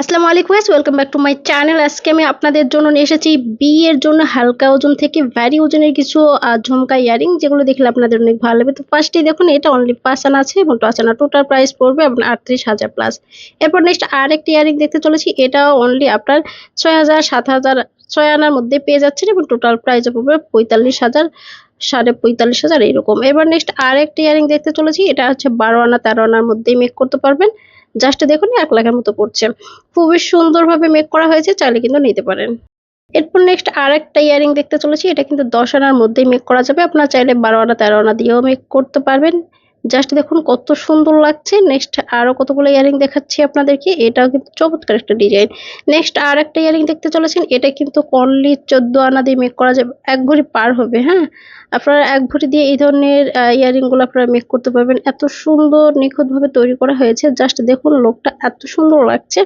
আসসালামু আলাইকুম guys welcome back to my channel আজকে আমি আপনাদের জন্য নিয়ে এসেছি বিয়ের জন্য হালকা ওজন থেকে ভ্যারি ওজনের কিছু ঝুমকা ইয়ারিং যেগুলো দেখলে আপনাদের অনেক ভালো লাগবে। তো ফার্স্টেই দেখুন, এটা অনলি পাঁচ আনা আছে এবং পাঁচ আনা টোটাল প্রাইস পড়বে আপনার আটত্রিশ হাজার প্লাস এরপর নেক্সট আর একটি ইয়ারিং দেখতে চলেছি, এটাও অনলি আপনার ছয় হাজার, সাত হাজার, ছয় আনার মধ্যে পেয়ে যাচ্ছেন এবং টোটাল প্রাইস পড়বে পঁয়তাল্লিশ হাজার, সাড়ে পঁয়তাল্লিশ হাজার, এরকম। এবার নেক্সট আর একটা ইয়ারিং দেখতে চলেছি, এটা হচ্ছে বারো আনা, তেরো আনার মধ্যেই মেক করতে পারবেন। জাস্ট দেখুন, এক লাখের মতো পড়ছে। খুবই সুন্দরভাবে মেক করা হয়েছে, চাইলে কিন্তু নিতে পারেন। এরপর নেক্সট আর একটা ইয়ারিং দেখতে চলেছি, এটা কিন্তু দশ আনার মধ্যেই মেক করা যাবে। আপনারা চাইলে বারো আনা, তেরো আনা দিয়েও মেক করতে পারবেন। জাস্ট দেখুন কত সুন্দর লাগছে। নেক্সট আরও কতগুলো ইয়ারিং দেখাচ্ছি আপনাদেরকে। এটাও কিন্তু চমৎকার একটা ডিজাইন নেক্সট আর একটা ইয়ারিং দেখতে চলেছেন। এটা কিন্তু অনলি চোদ্দ আনা দিয়ে মেক করা যাবে। এক ভরি পার হবে হ্যাঁ? আপনারা এক ভরি দিয়ে এই ধরনের ইয়ারিংগুলো আপনারা মেক করতে পারবেন। এত সুন্দর নিখুঁত ভাবে তৈরি করা হয়েছে। জাস্ট দেখুন লোকটা এত সুন্দর লাগছে।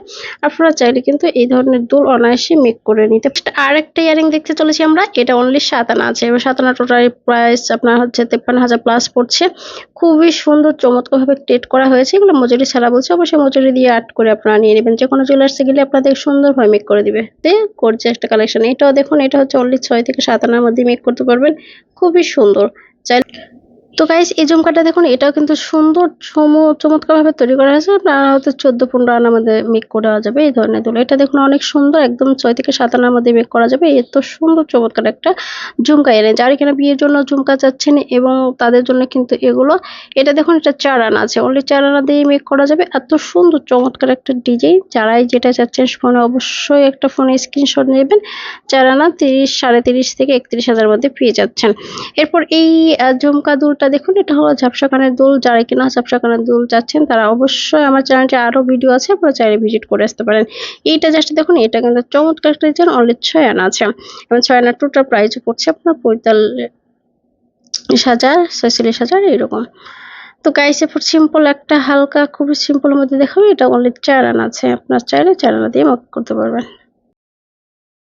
আপনারা চাইলে কিন্তু এই ধরনের দুল অনায়াসে মেক করে নিতে আর একটা ইয়ারিং দেখতে চলেছি আমরা। এটা অনলি সাত আনা আছে। এবার সাত আনা টোটাল প্রাইস আপনার হচ্ছে তেপ্পান্ন হাজার প্লাস পড়ছে। খুবই সুন্দর চমৎকার ভাবে টেট করা হয়েছে। এগুলো মজুরি ছাড়া বলছে। অবশ্যই মজুরি দিয়ে আর্ট করে আপনারা নিয়ে নেবেন। যে কোনো জুয়েলার্সে গেলে আপনাদের সুন্দরভাবে মেক করে দিবে। তে করছে একটা কালেকশন এটাও দেখুন, এটা হচ্ছে অনলি ছয় থেকে সাত আনার মধ্যে মেক করতে পারবেন। খুবই সুন্দর। চাই তো গাইস এই ঝুমকাটা দেখুন, এটাও কিন্তু সুন্দর চম চমৎকার ভাবে তৈরি করা হয়েছে। আপনার হয়তো চোদ্দ, পনেরো আনার মধ্যে মেক করা যাবে, এই ধরনের দুলো। এটা দেখুন, অনেক সুন্দর, একদম ছয় থেকে সাত আনার মধ্যে মেক করা যাবে। এত সুন্দর, চমৎকার একটা ঝুমকা এনে যারা কিনা বিয়ের জন্য ঝুমকা চাচ্ছেন এবং তাদের জন্য কিন্তু এগুলো। এটা দেখুন, এটা চার আনা আছে। অনলি চার আনা দিয়ে মেক করা যাবে। এত সুন্দর, চমৎকার একটা ডিজাইন। যারাই যেটা চাচ্ছেন ফোনে অবশ্যই একটা ফোনে স্ক্রিনশট নেবেন। চার আনা তিরিশ, সাড়ে তিরিশ থেকে একত্রিশ হাজার মধ্যে পেয়ে যাচ্ছেন। এরপর এই ঝুমকা দুলটা দেখুন, এটা হলো ঝাপসা কানের দুল। যারা কিনা ঝাপসা কানের দুল চাচ্ছেন, তারা অবশ্যই আমার চ্যানেলটি আরও ভিডিও আছে, আপনারা চাইলে ভিজিট করে আসতে পারেন। এইটা জাস্ট দেখুন, এটা কিন্তু চমৎকার একটা ডিজাইন অনলি ছয় আনা আছে। এবং ছয় আনার টোটাল প্রাইস পড়ছে আপনার পঁয়তাল্লিশ হাজার, ছয়চল্লিশ হাজার এরকম তো গাইসে ফুট সিম্পল একটা, হালকা, খুবই সিম্পলের মধ্যে দেখাবো, এটা অনলি চার আনা আছে। আপনার চাইলে চার আনা দিয়ে করতে পারবেন।